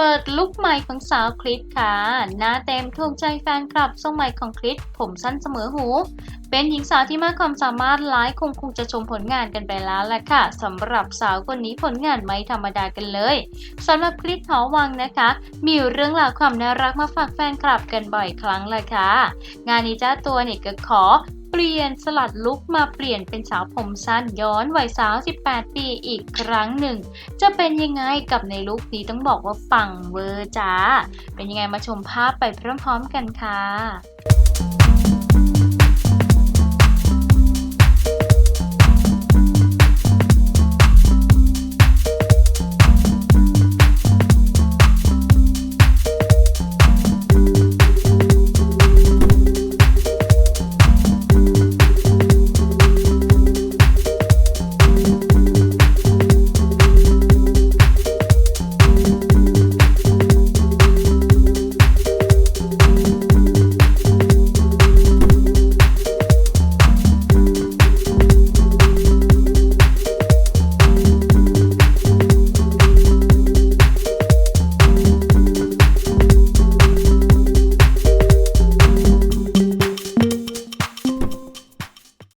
ปิดลุคใหม่ของสาวคริสค่ะ หน้าเต็มถูกใจแฟนคลับทรงใหม่ของคริสผมสั้นเสมอหู เป็นหญิงสาวที่มากความสามารถหลายคงคงจะชมผลงานกันไปแล้วแหละค่ะสำหรับสาวคนนี้ผลงานไม่ธรรมดากันเลยสำหรับคริสหอวังนะคะ มีเรื่องราวความน่ารักมาฝากแฟนคลับกันบ่อยครั้งเลยค่ะ งานนี้เจ้าตัวเนี่ยก็ขอ เปลี่ยนสลัดลุกมาเปลี่ยนเป็นสาวผมสั้นย้อนวัยสาว 18 ปีอีกครั้งหนึ่ง จะเป็นยังไงกับในลุคนี้ต้องบอกว่าปังเวอร์จ้า เป็นยังไงมาชมภาพไปพร้อมๆกันค่ะ